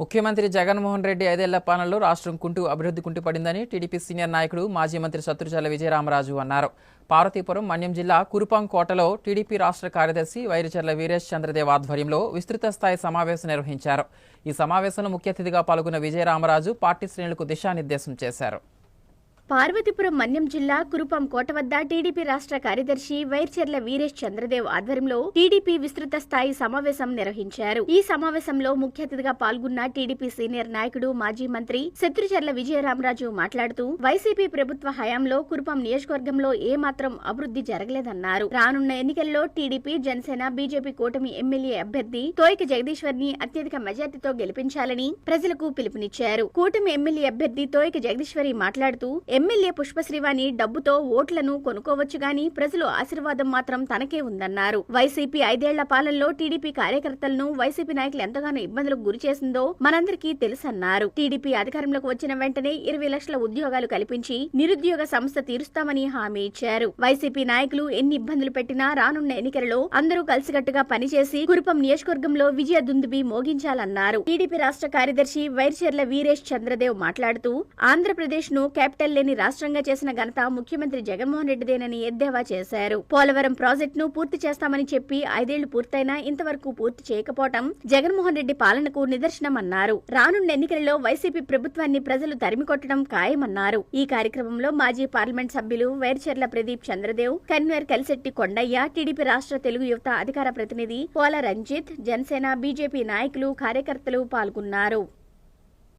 ముఖ్యమంత్రి జగన్మోహన్ రెడ్డి ఐదేళ్ళ పాలనలో రాష్ట్రం కుంటూ అభివృద్ధి కుంటుపడిందని టీడీపీ సీనియర్ నాయకుడు మాజీ మంత్రి సత్తురుచల్ల విజయరామరాజు అన్నారు. పార్వతీపురం మన్యం జిల్లా కురుపాంకోటలో టీడీపీ రాష్ట్ర కార్యదర్శి వైరిచర్ల వీరేష్ చంద్రదేవ్ ఆధ్వర్యంలో విస్తృత స్థాయి సమావేశం నిర్వహించారు. ఈ సమావేశంలో ముఖ్య అతిథిగా పాల్గొన్న విజయరామరాజు పార్టీ శ్రేణులకు దిశానిర్దేశం చేశారు. పార్వతీపురం మన్యం జిల్లా కురుపం కోట వద్ద టీడీపీ రాష్ట్ర కార్యదర్శి వైర్చెర్ల వీరేష్ చంద్రదేవ్ ఆధ్వర్యంలో టీడీపీ విస్తృత స్థాయి సమావేశం నిర్వహించారు. ఈ సమావేశంలో ముఖ్య అతిథిగా పాల్గొన్న టీడీపీ సీనియర్ నాయకుడు మాజీ మంత్రి శత్రుచర్ల విజయరామరాజు మాట్లాడుతూ వైసీపీ ప్రభుత్వ హయాంలో కురుపం నియోజకవర్గంలో ఏమాత్రం అభివృద్ధి జరగలేదన్నారు. రానున్న ఎన్నికల్లో టీడీపీ జనసేన బీజేపీ కూటమి ఎమ్మెల్యే అభ్యర్థి తోయిక జగదీశ్వర్ని అత్యధిక మెజార్టీతో గెలిపించాలని ప్రజలకు పిలుపునిచ్చారు. కూటమి ఎమ్మెల్యే అభ్యర్థి తోయిక జగదీశ్వరి మాట్లాడుతూ ఎమ్మెల్యే పుష్పశ్రీవాణి డబ్బుతో ఓట్లను కొనుక్కోవచ్చు గాని ప్రజలు ఆశీర్వాదం మాత్రం తనకే ఉందన్నారు. వైసీపీ ఐదేళ్ళ పాలనలో టీడీపీ కార్యకర్తలను వైసీపీ నాయకులు ఎంతగానో ఇబ్బందులకు గురి చేసిందో మనందరికీ తెలుసన్నారు. టీడీపీ అధికారంలోకి వచ్చిన వెంటనే ఇరవై లక్షల ఉద్యోగాలు కల్పించి నిరుద్యోగ సమస్య తీరుస్తామని హామీ ఇచ్చారు. వైసీపీ నాయకులు ఎన్ని ఇబ్బందులు పెట్టినా రానున్న ఎన్నికలలో అందరూ కలిసికట్టుగా పనిచేసి కురుపం నియోజకవర్గంలో విజయ దుందుబి మోగించాలన్నారు. టీడీపీ రాష్ట్ర కార్యదర్శి వైర్చెర్ల వీరేష్ చంద్రదేవ్ మాట్లాడుతూ ఆంధ్రప్రదేశ్ను క్యాపిటల్ లేని రాష్ట్రంగా చేసిన ఘనత ముఖ్యమంత్రి జగన్మోహన్ రెడ్డిదేనని ఎద్దేవా చేశారు. పోలవరం ప్రాజెక్టును పూర్తి చేస్తామని చెప్పి ఐదేళ్ళు పూర్తయినా ఇంతవరకు పూర్తి చేయకపోవటం జగన్మోహన్ రెడ్డి పాలనకు నిదర్శనమన్నారు. రానున్న ఎన్నికలలో వైసీపీ ప్రభుత్వాన్ని ప్రజలు తరిమికొట్టడం ఖాయమన్నారు. ఈ కార్యక్రమంలో మాజీ పార్లమెంట్ సభ్యులు వైర్చెర్ల ప్రదీప్ చంద్రదేవ్ కన్వీనర్ కలిశెట్టి కొండయ్య టీడీపీ రాష్ట్ర తెలుగు యువత అధికార ప్రతినిధి పోల రంజిత్ జనసేన బీజేపీ నాయకులు కార్యకర్తలు పాల్గొన్నారు.